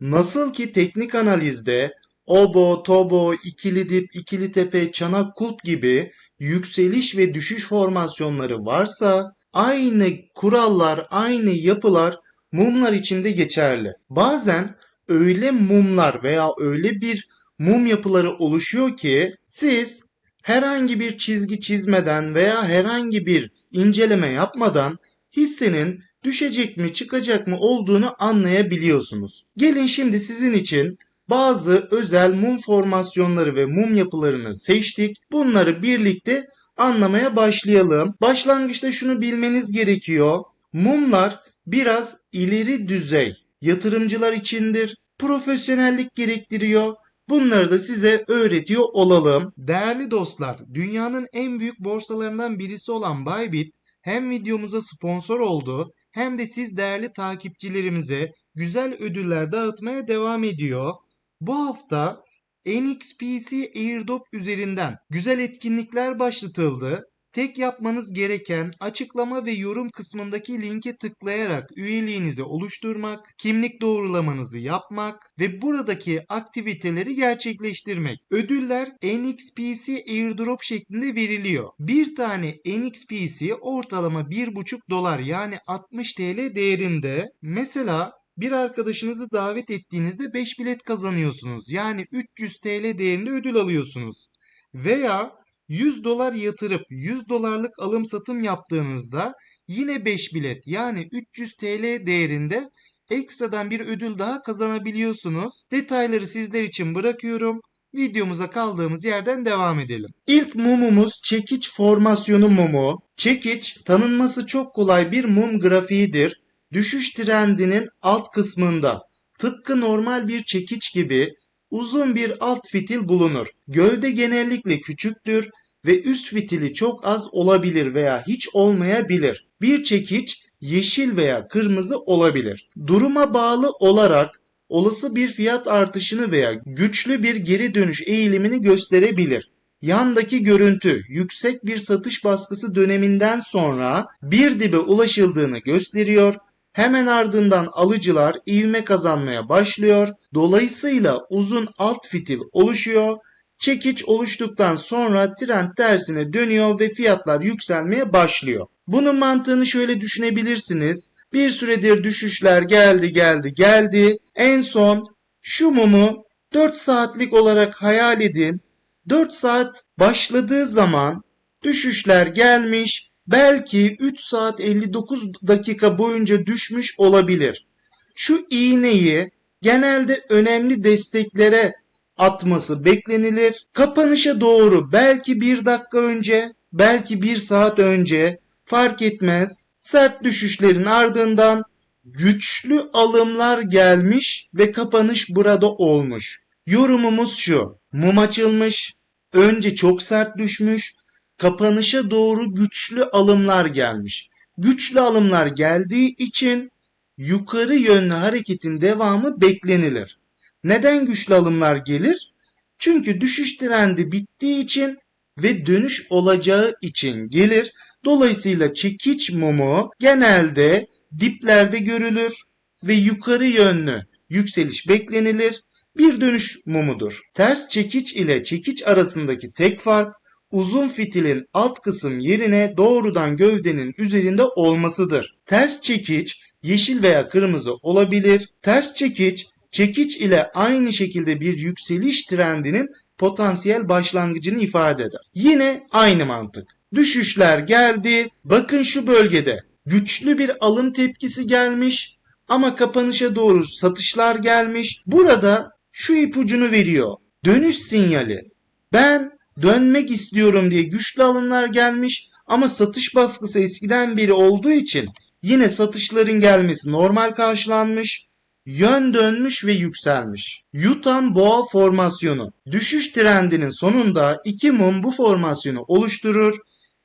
Nasıl ki teknik analizde obo, tobo, ikili dip, ikili tepe, çanak kulp gibi yükseliş ve düşüş formasyonları varsa aynı kurallar, aynı yapılar mumlar için de geçerli. Bazen öyle mumlar veya öyle bir mum yapıları oluşuyor ki siz herhangi bir çizgi çizmeden veya herhangi bir inceleme yapmadan hissenin düşecek mi çıkacak mı olduğunu anlayabiliyorsunuz. Gelin şimdi sizin için bazı özel mum formasyonları ve mum yapılarını seçtik. Bunları birlikte anlamaya başlayalım. Başlangıçta şunu bilmeniz gerekiyor. Mumlar biraz ileri düzey yatırımcılar içindir. Profesyonellik gerektiriyor. Bunları da size öğretiyor olalım. Değerli dostlar, dünyanın en büyük borsalarından birisi olan Bybit hem videomuza sponsor oldu hem de siz değerli takipçilerimize güzel ödüller dağıtmaya devam ediyor. Bu hafta NXPC Airdrop üzerinden güzel etkinlikler başlatıldı. Tek yapmanız gereken açıklama ve yorum kısmındaki linke tıklayarak üyeliğinizi oluşturmak, kimlik doğrulamanızı yapmak ve buradaki aktiviteleri gerçekleştirmek. Ödüller NXPC Airdrop şeklinde veriliyor. Bir tane NXPC ortalama 1,5 dolar yani 60 TL değerinde. Mesela bir arkadaşınızı davet ettiğinizde 5 bilet kazanıyorsunuz. Yani 300 TL değerinde ödül alıyorsunuz. Veya 100 dolar yatırıp 100 dolarlık alım satım yaptığınızda yine 5 bilet yani 300 TL değerinde ekstradan bir ödül daha kazanabiliyorsunuz. Detayları sizler için bırakıyorum. Videomuza kaldığımız yerden devam edelim. İlk mumumuz çekiç formasyonu mumu. Çekiç tanınması çok kolay bir mum grafiğidir. Düşüş trendinin alt kısmında tıpkı normal bir çekiç gibi uzun bir alt fitil bulunur. Gövde genellikle küçüktür ve üst fitili çok az olabilir veya hiç olmayabilir. Bir çekiç yeşil veya kırmızı olabilir. Duruma bağlı olarak olası bir fiyat artışını veya güçlü bir geri dönüş eğilimini gösterebilir. Yandaki görüntü yüksek bir satış baskısı döneminden sonra bir dibe ulaşıldığını gösteriyor Hemen ardından alıcılar ivme kazanmaya başlıyor. Dolayısıyla uzun alt fitil oluşuyor. Çekiç oluştuktan sonra trend tersine dönüyor ve fiyatlar yükselmeye başlıyor. Bunun mantığını şöyle düşünebilirsiniz. Bir süredir düşüşler geldi geldi geldi. En son şu mumu 4 saatlik olarak hayal edin. 4 saat başladığı zaman düşüşler gelmiş, belki 3 saat 59 dakika boyunca düşmüş olabilir. Şu iğneyi genelde önemli desteklere atması beklenilir. Kapanışa doğru belki bir dakika önce, belki bir saat önce fark etmez. Sert düşüşlerin ardından güçlü alımlar gelmiş ve kapanış burada olmuş. Yorumumuz şu. Mum açılmış, önce çok sert düşmüş, kapanışa doğru güçlü alımlar gelmiş. Güçlü alımlar geldiği için yukarı yönlü hareketin devamı beklenilir. Neden güçlü alımlar gelir? Çünkü düşüş trendi bittiği için ve dönüş olacağı için gelir. Dolayısıyla çekiç mumu genelde diplerde görülür ve yukarı yönlü yükseliş beklenilir. Bir dönüş mumudur. Ters çekiç ile çekiç arasındaki tek fark uzun fitilin alt kısım yerine doğrudan gövdenin üzerinde olmasıdır. Ters çekiç yeşil veya kırmızı olabilir. Ters çekiç çekiç ile aynı şekilde bir yükseliş trendinin potansiyel başlangıcını ifade eder. Yine aynı mantık. Düşüşler geldi. Bakın şu bölgede güçlü bir alım tepkisi gelmiş ama kapanışa doğru satışlar gelmiş. Burada şu ipucunu veriyor. Dönüş sinyali. Ben dönmek istiyorum diye güçlü alımlar gelmiş ama satış baskısı eskiden beri olduğu için yine satışların gelmesi normal karşılanmış. Yön dönmüş ve yükselmiş. Yutan boğa formasyonu. Düşüş trendinin sonunda iki mum bu formasyonu oluşturur.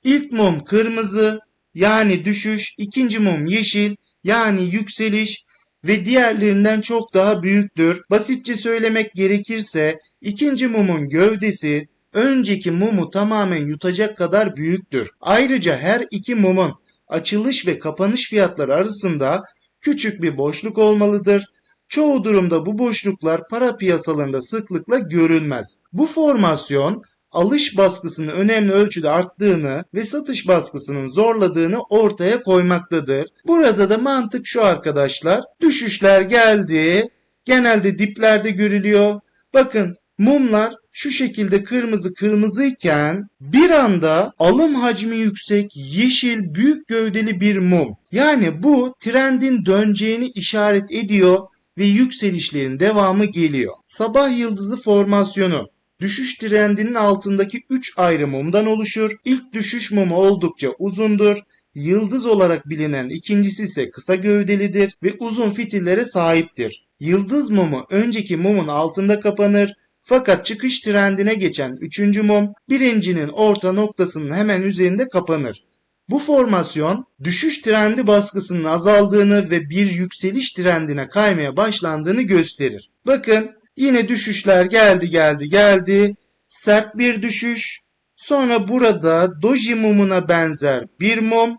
İlk mum kırmızı yani düşüş, ikinci mum yeşil yani yükseliş ve diğerlerinden çok daha büyüktür. Basitçe söylemek gerekirse ikinci mumun gövdesi önceki mumu tamamen yutacak kadar büyüktür. Ayrıca her iki mumun açılış ve kapanış fiyatları arasında küçük bir boşluk olmalıdır. Çoğu durumda bu boşluklar para piyasalarında sıklıkla görülmez. Bu formasyon alış baskısının önemli ölçüde arttığını ve satış baskısının zorladığını ortaya koymaktadır. Burada da mantık şu arkadaşlar. Düşüşler geldi. Genelde diplerde görülüyor. Bakın mumlar şu şekilde kırmızı kırmızıyken bir anda alım hacmi yüksek yeşil büyük gövdeli bir mum. Yani bu trendin döneceğini işaret ediyor ve yükselişlerin devamı geliyor. Sabah yıldızı formasyonu düşüş trendinin altındaki 3 ayrı mumdan oluşur. İlk düşüş mumu oldukça uzundur. Yıldız olarak bilinen ikincisi ise kısa gövdelidir ve uzun fitillere sahiptir. Yıldız mumu önceki mumun altında kapanır fakat çıkış trendine geçen üçüncü mum birincinin orta noktasının hemen üzerinde kapanır. Bu formasyon düşüş trendi baskısının azaldığını ve bir yükseliş trendine kaymaya başlandığını gösterir. Bakın yine düşüşler geldi geldi geldi. Sert bir düşüş. Sonra burada doji mumuna benzer bir mum.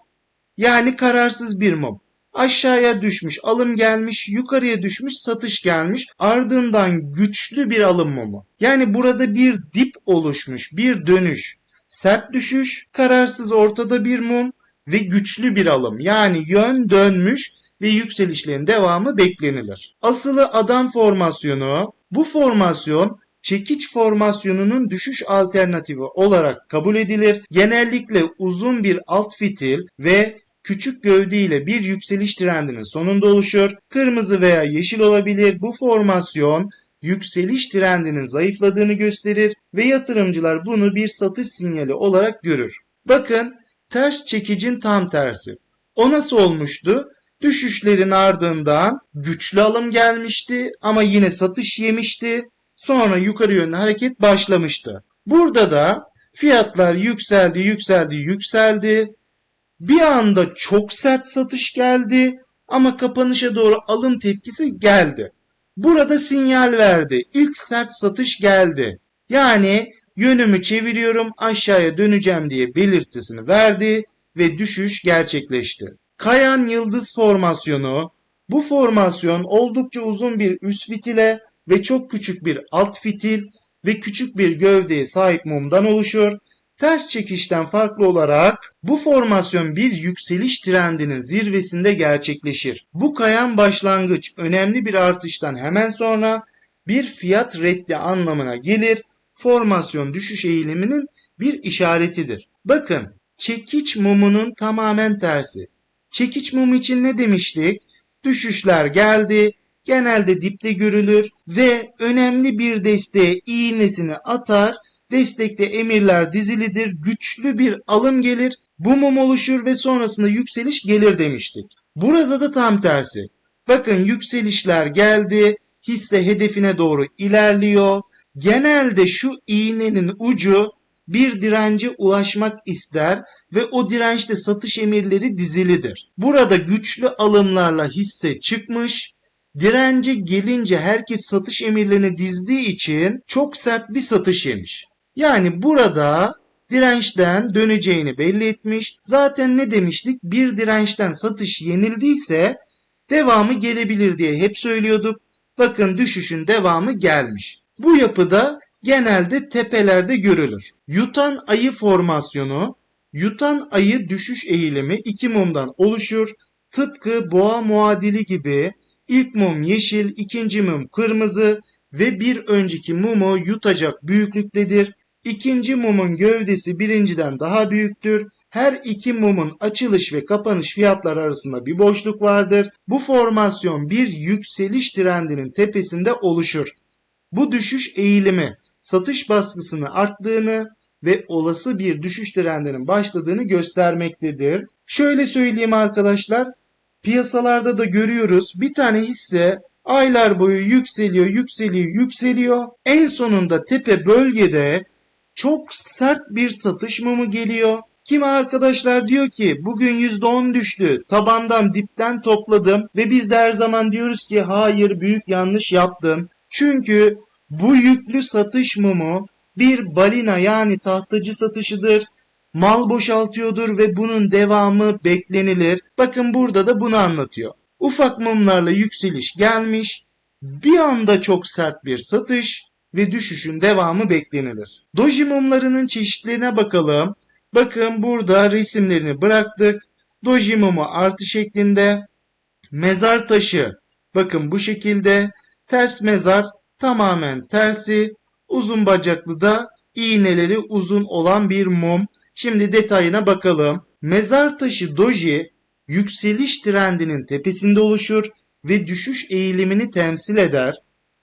Yani kararsız bir mum. Aşağıya düşmüş alım gelmiş, yukarıya düşmüş satış gelmiş, ardından güçlü bir alım mumu. Yani burada bir dip oluşmuş, bir dönüş. Sert düşüş, kararsız ortada bir mum ve güçlü bir alım. Yani yön dönmüş ve yükselişlerin devamı beklenilir. Asılı adam formasyonu, bu formasyon çekiç formasyonunun düşüş alternatifi olarak kabul edilir. Genellikle uzun bir alt fitil ve küçük gövde ile bir yükseliş trendinin sonunda oluşur. Kırmızı veya yeşil olabilir. Bu formasyon yükseliş trendinin zayıfladığını gösterir ve yatırımcılar bunu bir satış sinyali olarak görür. Bakın ters çekicin tam tersi. O nasıl olmuştu? Düşüşlerin ardından güçlü alım gelmişti ama yine satış yemişti. Sonra yukarı yönlü hareket başlamıştı. Burada da fiyatlar yükseldi, yükseldi, yükseldi. Bir anda çok sert satış geldi ama kapanışa doğru alım tepkisi geldi. Burada sinyal verdi. İlk sert satış geldi. Yani yönümü çeviriyorum aşağıya döneceğim diye belirtisini verdi ve düşüş gerçekleşti. Kayan yıldız formasyonu bu formasyon oldukça uzun bir üst fitile ve çok küçük bir alt fitil ve küçük bir gövdeye sahip mumdan oluşur. Ters çekişten farklı olarak bu formasyon bir yükseliş trendinin zirvesinde gerçekleşir. Bu kayan başlangıç önemli bir artıştan hemen sonra bir fiyat reddi anlamına gelir. Formasyon düşüş eğiliminin bir işaretidir. Bakın çekiç mumunun tamamen tersi. Çekiç mumu için ne demiştik? Düşüşler geldi, genelde dipte görülür ve önemli bir desteğe iğnesini atar Destekte emirler dizilidir, güçlü bir alım gelir, bu mum oluşur ve sonrasında yükseliş gelir demiştik. Burada da tam tersi. Bakın yükselişler geldi, hisse hedefine doğru ilerliyor. Genelde şu iğnenin ucu bir dirence ulaşmak ister ve o dirençte satış emirleri dizilidir. Burada güçlü alımlarla hisse çıkmış, dirence gelince herkes satış emirlerini dizdiği için çok sert bir satış yemiş. Yani burada dirençten döneceğini belli etmiş. Zaten ne demiştik? Bir dirençten satış yenildiyse devamı gelebilir diye hep söylüyorduk. Bakın düşüşün devamı gelmiş. Bu yapıda genelde tepelerde görülür. Yutan ayı formasyonu, yutan ayı düşüş eğilimi iki mumdan oluşur. Tıpkı boğa muadili gibi ilk mum yeşil, ikinci mum kırmızı ve bir önceki mumu yutacak büyüklüktedir. İkinci mumun gövdesi birinciden daha büyüktür. Her iki mumun açılış ve kapanış fiyatları arasında bir boşluk vardır. Bu formasyon bir yükseliş trendinin tepesinde oluşur. Bu düşüş eğilimi satış baskısını arttığını ve olası bir düşüş trendinin başladığını göstermektedir. Şöyle söyleyeyim arkadaşlar, piyasalarda da görüyoruz bir tane hisse aylar boyu yükseliyor, yükseliyor, yükseliyor. En sonunda tepe bölgede çok sert bir satış mı geliyor? Kimi arkadaşlar diyor ki bugün %10 düştü. Tabandan dipten topladım ve biz de her zaman diyoruz ki hayır büyük yanlış yaptın. Çünkü bu yüklü satış mumu bir balina yani tahtacı satışıdır. Mal boşaltıyordur ve bunun devamı beklenilir. Bakın burada da bunu anlatıyor. Ufak mumlarla yükseliş gelmiş. bir anda çok sert bir satış ve düşüşün devamı beklenilir. Doji mumlarının çeşitlerine bakalım. Bakın burada resimlerini bıraktık. Doji mumu artı şeklinde. Mezar taşı bakın bu şekilde. Ters mezar tamamen tersi. Uzun bacaklı da iğneleri uzun olan bir mum. Şimdi detayına bakalım. Mezar taşı doji yükseliş trendinin tepesinde oluşur ve düşüş eğilimini temsil eder.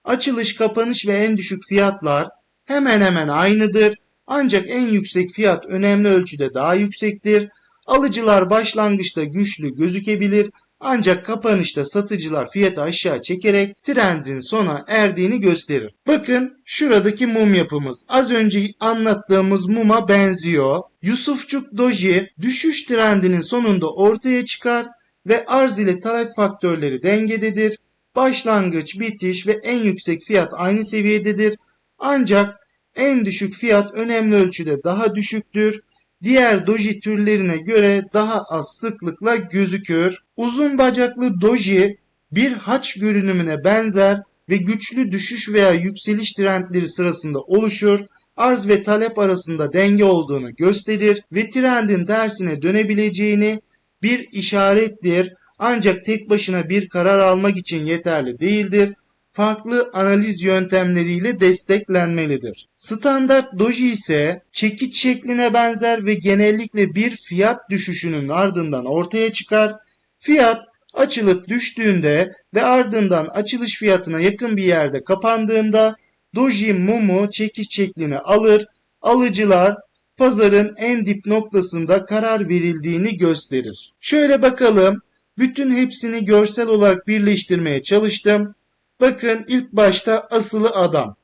Açılış, kapanış ve en düşük fiyatlar hemen hemen aynıdır. Ancak en yüksek fiyat önemli ölçüde daha yüksektir. Alıcılar başlangıçta güçlü gözükebilir ancak kapanışta satıcılar fiyatı aşağı çekerek trendin sona erdiğini gösterir. Bakın şuradaki mum yapımız az önce anlattığımız muma benziyor. Yusufçuk Doji düşüş trendinin sonunda ortaya çıkar ve arz ile talep faktörleri dengededir. Başlangıç, bitiş ve en yüksek fiyat aynı seviyededir. Ancak en düşük fiyat önemli ölçüde daha düşüktür. Diğer doji türlerine göre daha az sıklıkla gözükür. Uzun bacaklı doji bir haç görünümüne benzer ve güçlü düşüş veya yükseliş trendleri sırasında oluşur. Arz ve talep arasında denge olduğunu gösterir ve trendin tersine dönebileceğini bir işarettir. Ancak tek başına bir karar almak için yeterli değildir farklı analiz yöntemleriyle desteklenmelidir. Standart doji ise çekiç şekline benzer ve genellikle bir fiyat düşüşünün ardından ortaya çıkar. Fiyat açılıp düştüğünde ve ardından açılış fiyatına yakın bir yerde kapandığında doji mumu çekiç şeklini alır. Alıcılar pazarın en dip noktasında karar verildiğini gösterir. Şöyle bakalım. Bütün hepsini görsel olarak birleştirmeye çalıştım. Bakın ilk başta asılı adam.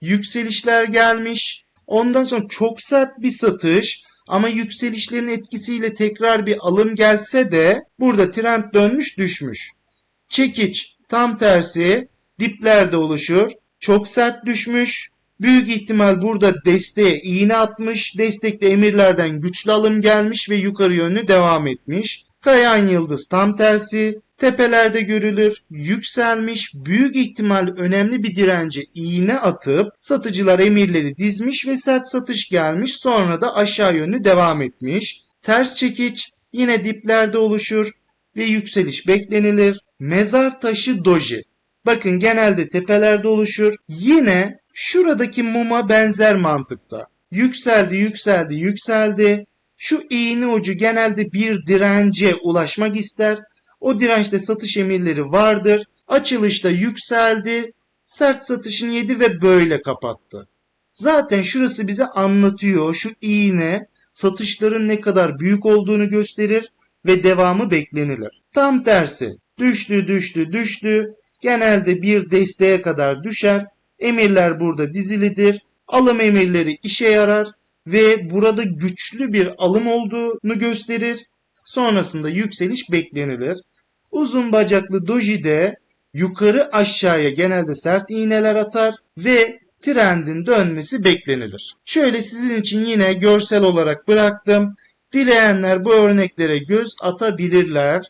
Yükselişler gelmiş. Ondan sonra çok sert bir satış ama yükselişlerin etkisiyle tekrar bir alım gelse de burada trend dönmüş düşmüş. Çekiç tam tersi diplerde oluşur. Çok sert düşmüş. Büyük ihtimal burada desteğe iğne atmış. Destekte emirlerden güçlü alım gelmiş ve yukarı yönlü devam etmiş. Kayan yıldız tam tersi. Tepelerde görülür, yükselmiş, büyük ihtimal önemli bir dirence iğne atıp satıcılar emirleri dizmiş ve sert satış gelmiş sonra da aşağı yönlü devam etmiş. Ters çekiç yine diplerde oluşur ve yükseliş beklenilir. Mezar taşı doji. Bakın genelde tepelerde oluşur. Yine şuradaki muma benzer mantıkta. Yükseldi, yükseldi, yükseldi. Şu iğne ucu genelde bir dirence ulaşmak ister. O dirençte satış emirleri vardır. Açılışta yükseldi. Sert satışını yedi ve böyle kapattı. Zaten şurası bize anlatıyor. Şu iğne satışların ne kadar büyük olduğunu gösterir ve devamı beklenilir. Tam tersi. Düştü, düştü, düştü. Genelde bir desteğe kadar düşer. Emirler burada dizilidir. Alım emirleri işe yarar ve burada güçlü bir alım olduğunu gösterir. Sonrasında yükseliş beklenilir. Uzun bacaklı doji de yukarı aşağıya genelde sert iğneler atar ve trendin dönmesi beklenilir. Şöyle sizin için yine görsel olarak bıraktım. Dileyenler bu örneklere göz atabilirler.